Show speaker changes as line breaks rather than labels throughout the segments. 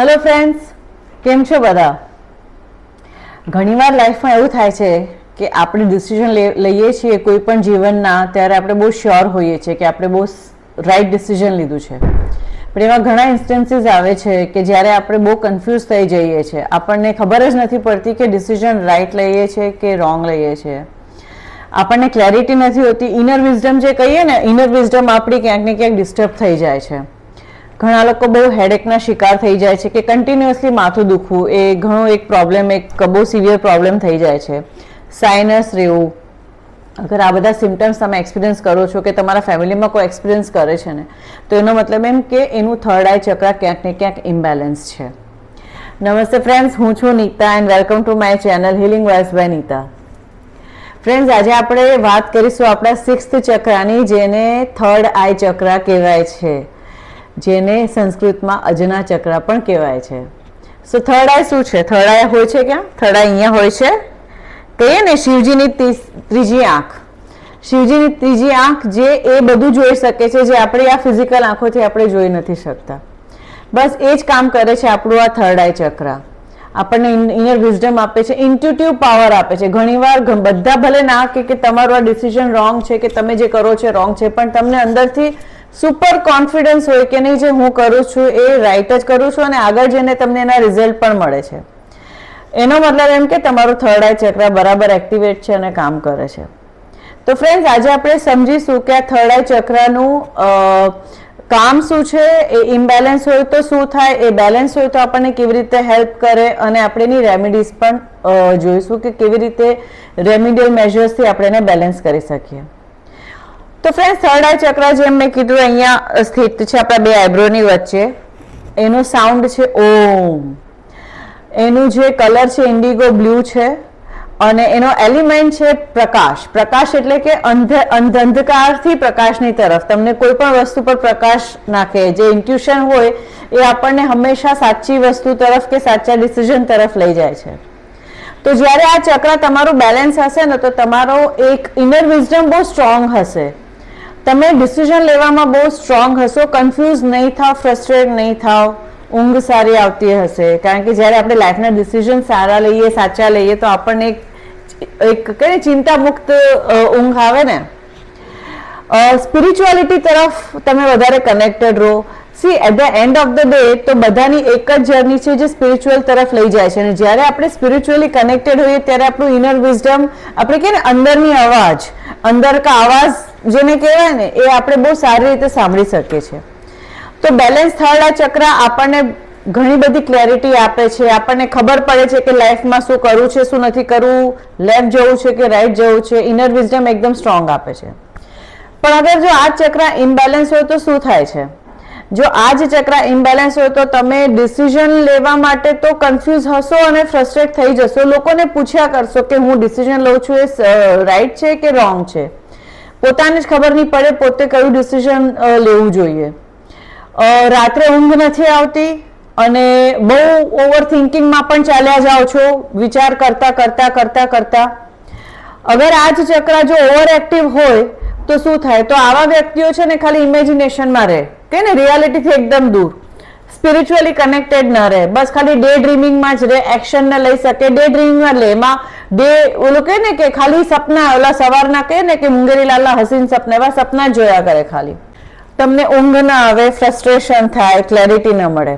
Hello friends કેમ છો બધા? ઘણીવાર લાઈફમાં એવું થાય છે કે આપણે ડિસિઝન લઈએ છીએ કોઈ પણ જીવનના, ત્યારે આપણે બહુ શ્યોર હોઈએ છીએ કે આપણે બહુ રાઈટ ડિસિઝન લીધું છે. પણ એવા ઘણા ઇન્સ્ટન્સીસ આવે છે કે જ્યારે આપણે બહુ કન્ફ્યુઝ થઈ જઈએ છીએ. આપણને ખબર જ નથી પડતી કે ડિસિઝન રાઈટ લઈએ છીએ કે રોંગ લઈએ છીએ આપણને ક્લેરિટી નથી હોતી. ઇનર વિઝડમ જે કહીએ ને ઇનર વિઝડમ આપણી ક્યાંક ને ક્યાંક ડિસ્ટર્બ થઈ જાય છે. ઘણા લોકો બહુ હેડેકના શિકાર થઈ જાય છે કે કન્ટિન્યુઅસલી માથું દુખવું એ ઘણો એક પ્રોબ્લેમ એક બહુ સિવિયર પ્રોબ્લેમ થઈ જાય છે. સાઇનસ રહેવું. અગર આ બધા સિમ્ટમ્સ તમે એક્સપિરિયન્સ કરો છો કે તમારા ફેમિલીમાં કોઈ એક્સપિરિયન્સ કરે છે ને, તો એનો મતલબ એમ કે એનું થર્ડ આઈ ચક્ર ક્યાંક ને ક્યાંક ઇમ્બેલેન્સ છે. નમસ્તે ફ્રેન્ડ્સ હું છું Nita and welcome to my channel healing voice by Nita friends આજે આપણે વાત કરીશું આપણા સિક્સ્થ ચક્રાની, જેને થર્ડ આઈ ચક્ર કહેવાય છે. જેને સંસ્કૃતમાં અજના ચક્ર પણ કહેવાય છે. સો થર્ડ આઈ શું છે? થર્ડ હોય છે ક્યાં? થર્ડ અહીંયા હોય છે. કહીએ ને શિવજીની ત્રીજી આંખ. શિવજીની ત્રીજી આંખ જે એ બધું જોઈ શકે છે, જે આપણે આ ફિઝિકલ આંખોથી આપણે જોઈ નથી શકતા. બસ એ જ કામ કરે છે આપણું આ થર્ડ આઈ ચક્ર. આપણને ઇનર વિઝડમ આપે છે ઇન્ટ્યુટિવ પાવર આપે છે. ઘણીવાર બધા ભલે ના કે તમારું આ ડિસિઝન રોંગ છે કે તમે જે કરો છો રોંગ છે, પણ તમને અંદરથી સુપર કોન્ફિડન્સ હોય કે નહીં જે હું કરું છું એ રાઈટ જ કરું છું અને આગળ જઈને તમને એના રિઝલ્ટ પણ મળે છે. એનો મતલબ એમ કે તમારું થર્ડ આઈ ચક્ર બરાબર એક્ટિવેટ છે અને કામ કરે છે. તો ફ્રેન્ડ્સ આજે આપણે સમજીશું કે આ થર્ડ આઈ ચક્રનું કામ શું છે, એ ઇમ્બેલેન્સ હોય તો શું થાય, એ બેલેન્સ હોય તો આપણને કેવી રીતે હેલ્પ કરે અને આપણે એની રેમેડીઝ પણ જોઈશું કે કેવી રીતે રેમિડિયલ મેજર્સથી આપણે એને બેલેન્સ કરી શકીએ. તો ફ્રેન્ડ થર્ડ આઈ ચક્ર જેમ મેં કીધું, અહીંયા સ્થિત છે આપણા બે આઈબ્રોની વચ્ચે. એનો સાઉન્ડ છે ઓમ. એનું જે કલર છે ઇન્ડિગો બ્લુ છે અને એનો એલિમેન્ટ છે પ્રકાશ. પ્રકાશ એટલે કે અંધ અંધ- અંધકારથી પ્રકાશની તરફ. તમને કોઈ પણ વસ્તુ પર પ્રકાશ નાખે, જે ઇન્ટ્યુશન હોય, એ આપણને હંમેશા સાચી વસ્તુ તરફ કે સાચા ડિસિઝન તરફ લઈ જાય છે. તો જ્યારે આ ચક્ર તમારું બેલેન્સ હશે ને, તો તમારો એક ઇનર વિઝડમ બહુ સ્ટ્રોંગ હશે. તમે ડિસિઝન લેવામાં બહુ સ્ટ્રોંગ હશો કન્ફ્યુઝ નહીં થાવ ફ્રસ્ટ્રેટ નહીં થાવ, ઊંઘ સારી આવતી હશે. કારણ કે જ્યારે આપણે લાઈફના ડિસિઝન સારા લઈએ, સાચા લઈએ, તો આપણને એક એક કહે ચિંતા મુક્ત ઊંઘ આવે ને. સ્પિરિચ્યુઆલિટી તરફ તમે વધારે કનેક્ટેડ રહો. See at the end of the day તો બધાની એક જ જર્ની છે જે સ્પિરિચ્યુઅલ તરફ લઈ જાય છે. અને જ્યારે આપણે સ્પિરિચ્યુઅલી કનેક્ટેડ હોઈએ, ત્યારે આપણું ઇનર વિઝડમ આપણે કહીએ ને, અંદરની અવાજ અંદર કા આવાજ જેને કહેવાય ને, એ આપણે બહુ સારી રીતે સાંભળી શકીએ છીએ. તો બેલેન્સ થયેલા ચક્ર આપણને ઘણી બધી ક્લેરિટી આપે છે. આપણને ખબર પડે છે કે લાઈફમાં શું કરવું છે, શું નથી કરવું લેફ્ટ જવું છે કે રાઈટ જવું છે. ઇનર વિઝડમ એકદમ સ્ટ્રોંગ આપે છે. પણ અગર જો આ ચક્ર ઇમ્બેલેન્સ હોય તો શું થાય છે? જો આ જ ચક્ર ઇમ્બેલેન્સ હોય તો તમે ડિસિઝન લેવા માટે તો કન્ફ્યુઝ હશો અને ફ્રસ્ટ્રેટ થઈ જશો. લોકોને પૂછ્યા કરશો કે હું ડિસિઝન લઉં છું એ રાઈટ છે કે રોંગ છે? પોતાને જ ખબર નહીં પડે પોતે કયું ડિસિઝન લેવું જોઈએ. રાત્રે ઊંઘ નથી આવતી અને બહુ ઓવર થિંકિંગમાં પણ ચાલ્યા જાઓ છો, વિચાર કરતા કરતા કરતા કરતા. અગર આ જ ચક્ર જો ઓવર એક્ટિવ હોય તો શું થાય? તો આવા વ્યક્તિઓ છે ને ખાલી ઇમેજિનેશનમાં રહે. કે ને રિયાલિટીથી એકદમ દૂર. સ્પિરિચ્યુઅલી કનેક્ટેડ ન રહે. બસ ખાલી ડે ડ્રીમિંગમાં જ રહે એક્શન ને લઈ શકે. ડે ડ્રીમિંગમાં લે, એમાં ડે ઓલું કહે ને કે ખાલી સપના, ઓલા સવારના કહે ને કે મુંગેરી લાલના હસીન સપના, એવા સપના જોયા કરે ખાલી. તમને ઊંઘ ના આવે ફ્રસ્ટ્રેશન થાય ક્લેરિટી ન મળે.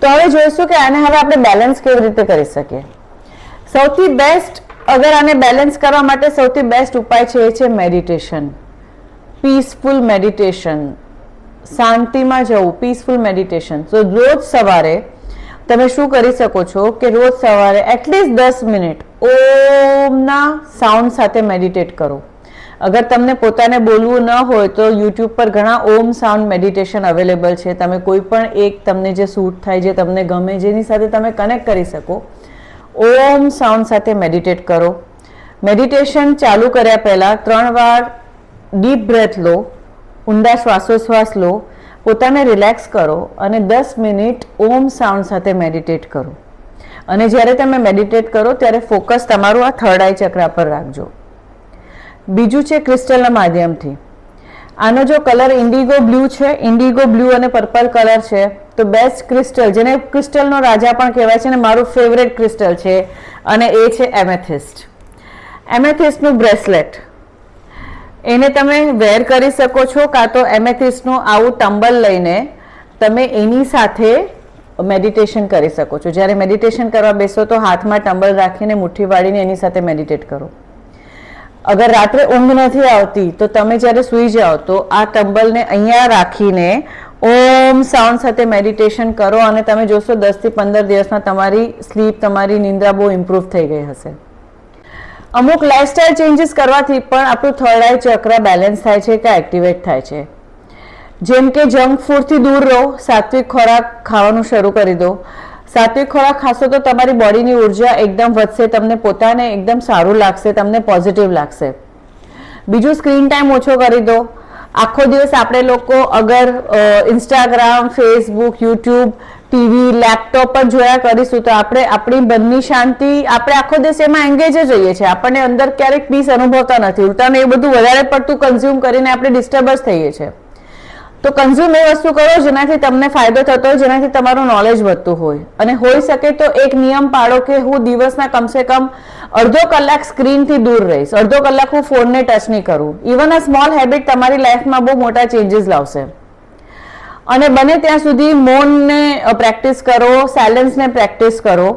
તો હવે જોઈશું કે આને હવે આપણે બેલેન્સ કેવી રીતે કરી શકીએ. સૌથી બેસ્ટ અગર આને બેલેન્સ કરવા માટે સૌથી બેસ્ટ ઉપાય છે એ છે મેડિટેશન પીસફુલ મેડિટેશન શાંતિમાં જવું પીસફુલ મેડિટેશન તો રોજ સવારે તમે શું કરી શકો છો કે રોજ સવારે એટલીસ્ટ દસ મિનિટ ઓમના સાઉન્ડ સાથે મેડિટેટ કરો. અગર તમને પોતાને બોલવું ન હોય તો યુટ્યુબ પર ઘણા ઓમ સાઉન્ડ મેડિટેશન અવેલેબલ છે. તમે કોઈ પણ એક તમને જે સૂટ થાય, જે તમને ગમે, જેની સાથે તમે કનેક્ટ કરી શકો, ઓમ સાઉન્ડ સાથે મેડિટેટ કરો. મેડિટેશન ચાલુ કર્યા પહેલાં ત્રણ વાર ડીપ બ્રેથ લો. ઊંડા શ્વાસોશ્વાસ લો, પોતાને રિલેક્સ કરો અને દસ મિનિટ ઓમ સાઉન્ડ સાથે મેડિટેટ કરો. અને જ્યારે તમે મેડિટેટ કરો, ત્યારે ફોકસ તમારું આ થર્ડ આઈ ચક્ર પર રાખજો. બીજું છે ક્રિસ્ટલના માધ્યમથી. આનો જો કલર ઇન્ડિગો બ્લુ છે ઇન્ડિગો બ્લુ અને પર્પલ કલર છે, તો બેસ્ટ ક્રિસ્ટલ જેને ક્રિસ્ટલનો રાજા પણ કહેવાય છે અને મારું ફેવરેટ ક્રિસ્ટલ છે, અને એ છે એમેથિસ્ટ એમેથિસ્ટનું બ્રેસલેટ એને તમે વેર કરી શકો છો કાં તો એમેથિસનું આવું ટંબલ લઈને તમે એની સાથે મેડિટેશન કરી શકો છો. જ્યારે મેડિટેશન કરવા બેસો તો હાથમાં ટંબલ રાખીને મુઠ્ઠી વાળીને એની સાથે મેડિટેટ કરો. અગર રાત્રે ઊંઘ નથી આવતી તો તમે જ્યારે સૂઈ જાઓ તો આ ટંબલને અહીંયા રાખીને ઓમ સાઉન્ડ સાથે મેડિટેશન કરો અને તમે જોશો દસથી પંદર દિવસમાં તમારી સ્લીપ, તમારી નિંદ્રા બહુ ઇમ્પ્રૂવ થઈ ગઈ હશે. અમુક લાઇફસ્ટાઇલ ચેન્જીસ કરવાથી પણ આપણું થર્ડ આઈ ચક્ર બેલેન્સ થાય છે કે એક્ટિવેટ થાય છે. જેમ કે જંક ફૂડથી દૂર રહો, સાત્વિક ખોરાક ખાવાનું શરૂ કરી દો. સાત્વિક ખોરાક ખાશો તો તમારી બોડીની ઊર્જા એકદમ વધશે, તમને પોતાને એકદમ સારું લાગશે, તમને પોઝિટિવ લાગશે. બીજું સ્ક્રીન ટાઈમ ઓછો કરી દો. આખો દિવસ આપણે લોકો અગર Instagram Facebook YouTube TV, laptop પર જોયા કરીશું તો આપણે આપણી મનની શાંતિ આપણે આખો દિવસ એમાં એંગેજ જ રહીએ છીએ. આપણને અંદર ક્યારેક પીસ અનુભવતા નથી. ઉલટાને એ બધું વધારે પડતું કન્ઝ્યુમ કરીને આપણે ડિસ્ટર્બન્સ થઈએ છીએ. તો કન્ઝ્યુમ એ વસ્તુ કરો જેનાથી તમને ફાયદો થતો હોય, જેનાથી તમારું નોલેજ વધતું હોય. અને હોઈ શકે તો એક નિયમ પાડો કે હું દિવસના કમસે કમ અડધો કલાક સ્ક્રીનથી દૂર રહીશ. અડધો કલાક હું ફોનને ટચ નહીં કરું. ઇવન આ સ્મોલ હેબિટ તમારી લાઈફમાં બહુ મોટા ચેન્જીસ લાવશે. અને બને ત્યાં સુધી મૌનને પ્રેક્ટિસ કરો સાયલન્સને પ્રેક્ટિસ કરો.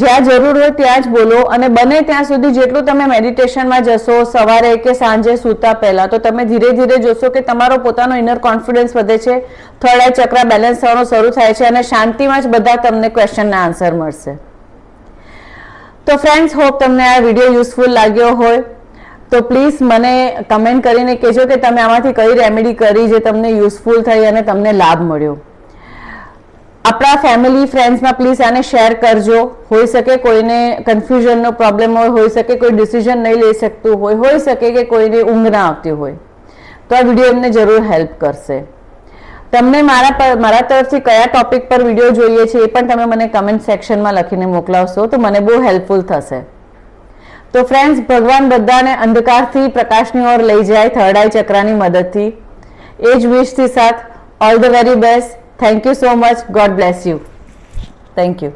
જ્યાં જરૂર હોય ત્યાં જ બોલો અને બને ત્યાં સુધી જેટલું તમે મેડિટેશનમાં જશો, સવારે કે સાંજે સૂતા પહેલાં, તો તમે ધીરે ધીરે જોશો કે તમારો પોતાનો ઇનર કોન્ફિડન્સ વધે છે, થર્ડ આઈ ચક્ર બેલેન્સ થવાનું શરૂ થાય છે અને શાંતિમાં જ બધા તમને ક્વેશ્ચનના આન્સર મળશે. તો ફ્રેન્ડ્સ હોપ તમને આ વીડિયો યુઝફુલ લાગ્યો હોય. તો પ્લીઝ મને કમેન્ટ કરીને કહેજો કે તમે આમાંથી કઈ રેમેડી કરી જે તમને યુઝફુલ થઈ અને તમને લાભ મળ્યો. આપણા ફેમિલી ફ્રેન્ડ્સમાં પ્લીઝ આને શેર કરજો. હોઈ શકે કોઈને કન્ફ્યુઝનનો પ્રોબ્લેમ હોય, હોઈ શકે કોઈ ડિસિઝન નહીં લઈ શકતું હોય, હોઈ શકે કે કોઈને ઊંઘ ના આવતી હોય. તો આ વીડિયો એમને જરૂર હેલ્પ કરશે. તમને મારા મારા તરફથી કયા ટોપિક પર વીડિયો જોઈએ છે એ પણ તમે મને કમેન્ટ સેક્શનમાં લખીને મોકલાવશો તો મને બહુ હેલ્પફુલ થશે. તો ફ્રેન્ડ્સ ભગવાન બધાને અંધકારથી પ્રકાશની ઓર લઈ જાય થર્ડ ચક્રની ચક્રાની મદદથી. એ જ વિશથી સાથ. All the very best thank you so much God bless you thank you